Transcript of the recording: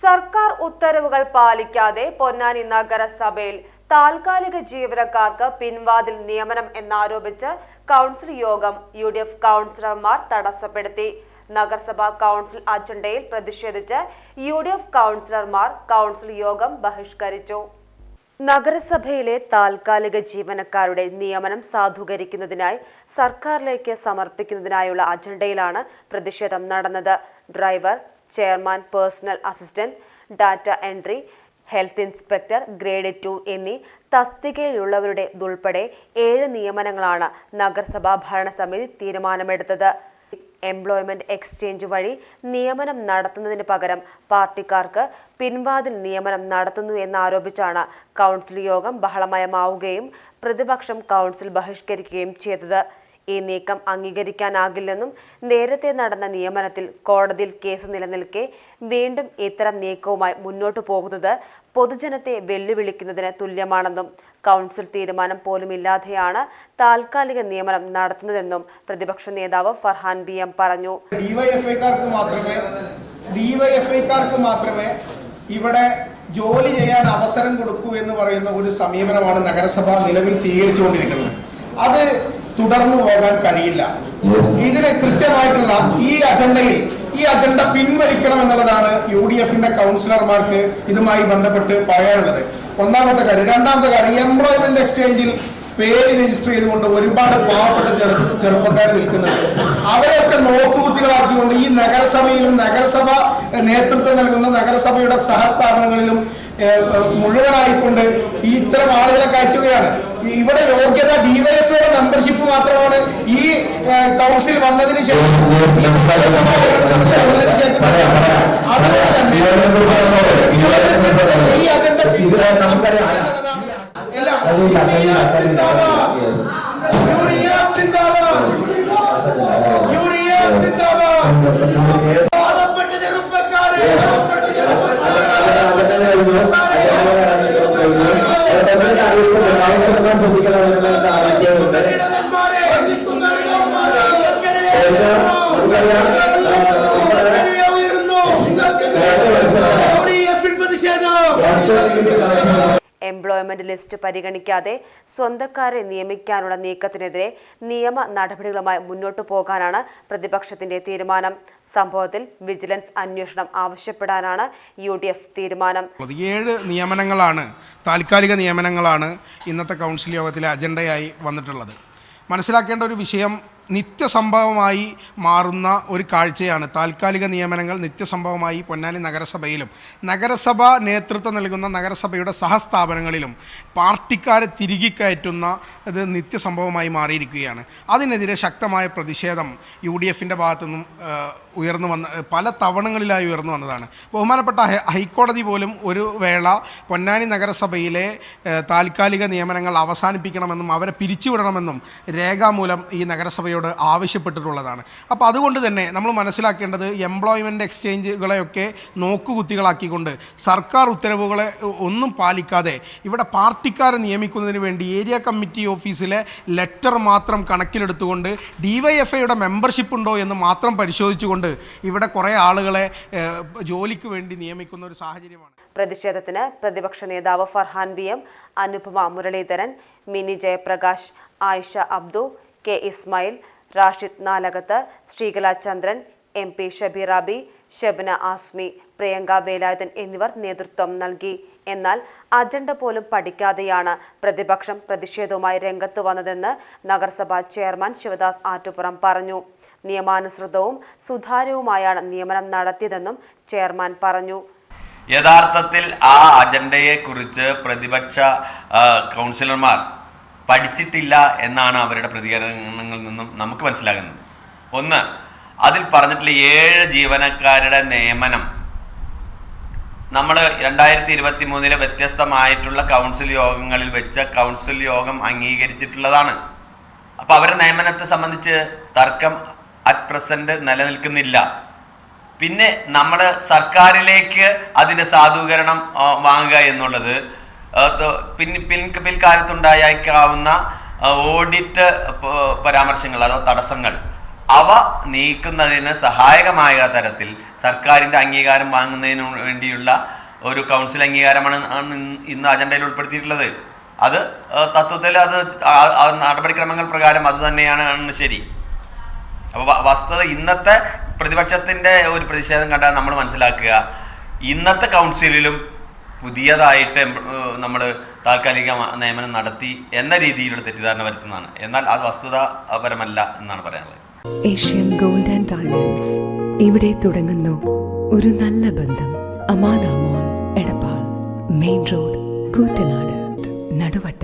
സർക്കാർ ഉത്തരവുകൾ പാലിക്കാതെ പൊന്നാനി നഗരസഭയിൽ താൽക്കാലിക ജീവനക്കാർക്ക് പിൻവാതിൽ നിയമനം എന്നാരോപിച്ച് കൗൺസിൽ യോഗം യു ഡി എഫ് കൗൺസിലർമാർ തടസ്സപ്പെടുത്തി. നഗരസഭാ കൗൺസിൽ അജണ്ടയിൽ പ്രതിഷേധിച്ച് യു ഡി എഫ് കൗൺസിലർമാർ കൗൺസിൽ യോഗം ബഹിഷ്കരിച്ചു. നഗരസഭയിലെ താൽക്കാലിക ജീവനക്കാരുടെ നിയമനം സാധൂകരിക്കുന്നതിനായി സർക്കാരിലേക്ക് സമർപ്പിക്കുന്നതിനായുള്ള അജണ്ടയിലാണ് പ്രതിഷേധം നടന്നത്. Driver chairman personal assistant data entry health inspector grade two എന്നീ തസ്തികയിലുള്ളവരുടെ ഉൾപ്പെടെ ഏഴ് നിയമനങ്ങളാണ് നഗരസഭാ ഭരണസമിതി തീരുമാനമെടുത്തത്. എംപ്ലോയ്മെന്റ് എക്സ്ചേഞ്ച് വഴി നിയമനം നടത്തുന്നതിന് പകരം പാർട്ടിക്കാർക്ക് പിൻവാതിൽ നിയമനം നടത്തുന്നു എന്നാരോപിച്ചാണ് കൗൺസിൽ യോഗം ബഹളമയമാവുകയും പ്രതിപക്ഷം കൗൺസിൽ ബഹിഷ്കരിക്കുകയും ചെയ്തത്. ഈ നീക്കം അംഗീകരിക്കാനാകില്ലെന്നും നേരത്തെ നടന്ന നിയമനത്തിൽ കോടതിയിൽ കേസ് നിലനിൽക്കെ വീണ്ടും ഇത്തരം നീക്കവുമായി മുന്നോട്ടു പോകുന്നത് പൊതുജനത്തെ വെല്ലുവിളിക്കുന്നതിന് തുല്യമാണെന്നും കൗൺസിൽ തീരുമാനം പോലുമില്ലാതെയാണ് താൽക്കാലിക നിയമനം നടത്തുന്നതെന്നും പ്രതിപക്ഷ നേതാവ് ഫർഹാൻ ബി എം പറഞ്ഞു. മാത്രമേ മാത്രമേ ഇവിടെ ജോലി ചെയ്യാൻ അവസരം കൊടുക്കൂ എന്ന് പറയുന്ന ഒരു സമീപനമാണ് നഗരസഭ നിലവിൽ സ്വീകരിച്ചുകൊണ്ടിരിക്കുന്നത്. അത് തുടർന്നു പോകാൻ കഴിയില്ല. ഇതിന് കൃത്യമായിട്ടുള്ള ഈ അജണ്ടയിൽ ഈ അജണ്ട പിൻവലിക്കണം എന്നുള്ളതാണ് യു ഡി എഫിന്റെ കൗൺസിലർമാർക്ക് ഇതുമായി ബന്ധപ്പെട്ട് പറയാനുള്ളത്. ഒന്നാമത്തെ കാര്യം രണ്ടാമത്തെ കാര്യം എംപ്ലോയ്മെന്റ് എക്സ്ചേഞ്ചിൽ പേര് രജിസ്റ്റർ ചെയ്തുകൊണ്ട് ഒരുപാട് പാവപ്പെട്ട ചെറു ചെറുപ്പക്കാർ നിൽക്കുന്നുണ്ട്. അവരൊക്കെ നോക്കുകുത്തികളാക്കിക്കൊണ്ട് ഈ നഗരസഭയിലും നഗരസഭ നേതൃത്വം നൽകുന്ന നഗരസഭയുടെ സഹസ്ഥാപനങ്ങളിലും മുഴുവനായിക്കൊണ്ട് ഈ ഇത്തരം ആളുകളെ കയറ്റുകയാണ്. ഇവിടെ യോഗ്യത ഡിവൈഎഫ്ഐയുടെ മെമ്പർഷിപ്പ് മാത്രമാണ് ഈ കൗൺസിൽ വന്നതിന് ശേഷം അതുകൊണ്ട് തന്നെ ഈ അജണ്ട അല്ല, നിങ്ങൾക്കെതിരെ നിങ്ങൾക്കെതിരെ ഉയരുന്നു. പ്രതിഷേധം എംപ്ലോയ്മെന്റ് ലിസ്റ്റ് പരിഗണിക്കാതെ സ്വന്തക്കാരെ നിയമിക്കാനുള്ള നീക്കത്തിനെതിരെ നിയമ നടപടികളുമായി മുന്നോട്ടു പോകാനാണ് പ്രതിപക്ഷത്തിന്റെ തീരുമാനം സംഭവത്തിൽ വിജിലൻസ് അന്വേഷണം ആവശ്യപ്പെടാനാണ് യു ഡി എഫ് തീരുമാനം. ഏഴ് നിയമനങ്ങളാണ് താൽക്കാലിക നിയമനങ്ങളാണ് ഇന്നത്തെ കൗൺസിൽ യോഗത്തിലെ അജണ്ടയായി വന്നിട്ടുള്ളത് മനസ്സിലാക്കേണ്ട ഒരു വിഷയം നിത്യസംഭവമായി മാറുന്ന ഒരു കാഴ്ചയാണ്. താൽക്കാലിക നിയമനങ്ങൾ നിത്യസംഭവമായി പൊന്നാനി നഗരസഭയിലും നഗരസഭ നേതൃത്വം നൽകുന്ന നഗരസഭയുടെ സഹസ്ഥാപനങ്ങളിലും പാർട്ടിക്കാരെ തിരികെ കയറ്റുന്ന ഇത് നിത്യസംഭവമായി മാറിയിരിക്കുകയാണ്. അതിനെതിരെ ശക്തമായ പ്രതിഷേധം യു ഡി എഫിന്റെ ഭാഗത്തു നിന്നും ഉയർന്നു വന്ന പല തവണങ്ങളിലായി ഉയർന്നു വന്നതാണ്. ബഹുമാനപ്പെട്ട ഹൈക്കോടതി പോലും ഒരു വേള പൊന്നാനി നഗരസഭയിലെ താൽക്കാലിക നിയമനങ്ങൾ അവസാനിപ്പിക്കണമെന്നും അവരെ പിരിച്ചുവിടണമെന്നും രേഖാമൂലം ഈ നഗരസഭയോട് ആവശ്യപ്പെട്ടിട്ടുള്ളതാണ്. അപ്പോൾ അതുകൊണ്ട് തന്നെ നമ്മൾ മനസ്സിലാക്കേണ്ടത് എംപ്ലോയ്മെന്റ് എക്സ്ചേഞ്ചുകളെയൊക്കെ നോക്കുകുത്തികളാക്കിക്കൊണ്ട് സർക്കാർ ഉത്തരവുകളെ ഒന്നും പാലിക്കാതെ ഇവിടെ പാർട്ടിക്കാരെ നിയമിക്കുന്നതിന് വേണ്ടി ഏരിയ കമ്മിറ്റി ഓഫീസിലെ ലെറ്റർ മാത്രം കണക്കിലെടുത്തുകൊണ്ട് ഡിവൈഎഫ്ഐയുടെ മെമ്പർഷിപ്പ് ഉണ്ടോ എന്ന് മാത്രം പരിശോധിച്ചുകൊണ്ട് ഇവിടെ കുറേ ആളുകളെ ജോലിക്ക് വേണ്ടി നിയമിക്കുന്ന ഒരു സാഹചര്യമാണ്. പ്രതിഷേധത്തിന് പ്രതിപക്ഷ നേതാവ് Farhan V M Anupama Muraleedharan Mini Jayaprakash Ayisha Abdu K Ismail Rashid Nalakath Sreekala Chandran M P Shabeerabi Shabna Asmi Priyanka Velayudhan എന്നിവർ നേതൃത്വം നൽകി. എന്നാൽ അജണ്ട പോലും പഠിക്കാതെയാണ് പ്രതിപക്ഷം പ്രതിഷേധവുമായി രംഗത്ത് വന്നതെന്ന് നഗരസഭാ ചെയർമാൻ ശിവദാസ് ആറ്റുപുറം പറഞ്ഞു. നിയമാനുസൃതവും സുതാര്യവുമായാണ് നിയമനം നടത്തിയതെന്നും ചെയർമാൻ പറഞ്ഞു. യഥാർത്ഥത്തിൽ ആ അജണ്ടയെക്കുറിച്ച് പ്രതിപക്ഷ കൗൺസിലർമാർ പഠിച്ചിട്ടില്ല എന്നാണ് അവരുടെ പ്രതികരണങ്ങളിൽ നിന്നും നമുക്ക് മനസ്സിലാകുന്നത്. ഒന്ന് അതിൽ പറഞ്ഞിട്ടുള്ള ഏഴ് ജീവനക്കാരുടെ നിയമനം. നമ്മൾ രണ്ടായിരത്തി ഇരുപത്തി മൂന്നിലെ വ്യത്യസ്തമായിട്ടുള്ള കൗൺസിൽ യോഗങ്ങളിൽ വെച്ച കൗൺസിൽ യോഗം അംഗീകരിച്ചിട്ടുള്ളതാണ്. അപ്പോൾ അവരുടെ നിയമനത്തെ സംബന്ധിച്ച് തർക്കം അറ്റ് പ്രസന്റ് നിലനിൽക്കുന്നില്ല. പിന്നെ നമ്മൾ സർക്കാരിലേക്ക് അതിന്റെ സാധൂകരണം വാങ്ങുക എന്നുള്ളത് പിൻ പിൻ പിൽക്കാലത്തുണ്ടായേക്കാവുന്ന ഓഡിറ്റ് പരാമർശങ്ങൾ അതോ തടസ്സങ്ങൾ അവ നീക്കുന്നതിന് സഹായകമായ തരത്തിൽ സർക്കാരിന്റെ അംഗീകാരം വാങ്ങുന്നതിന് വേണ്ടിയുള്ള ഒരു കൗൺസിൽ അംഗീകാരമാണ് ഇന്ന് അജണ്ടയിൽ ഉൾപ്പെടുത്തിയിട്ടുള്ളത്. അത് തത്വത്തിൽ അത് നടപടിക്രമങ്ങൾ പ്രകാരം അത് തന്നെയാണ് ശരി. അപ്പോൾ വസ്തുത ഇന്നത്തെ പ്രതിപക്ഷത്തിന്റെ ഒരു പ്രതിഷേധം കണ്ടാൽ നമ്മൾ മനസ്സിലാക്കുക. ഇന്നത്തെ കൗൺസിലിലും പുതിയതായിട്ട് നമ്മൾ താൽക്കാലിക നിയമനം നടത്തി എന്ന രീതിയിലുള്ള തെറ്റിദ്ധാരണ വരുത്തുന്നതാണ്. എന്നാൽ അത് വസ്തുതാപരമല്ല എന്നാണ് പറയാനുള്ളത് ഏഷ്യൻ ഗോൾഡ് ആൻഡ് ഡയമണ്ട്സ്. ഇവിടെ തുടങ്ങുന്നു ഒരു നല്ല ബന്ധം. Amanamol Edappal. Main road Koottanad. Naduvattom.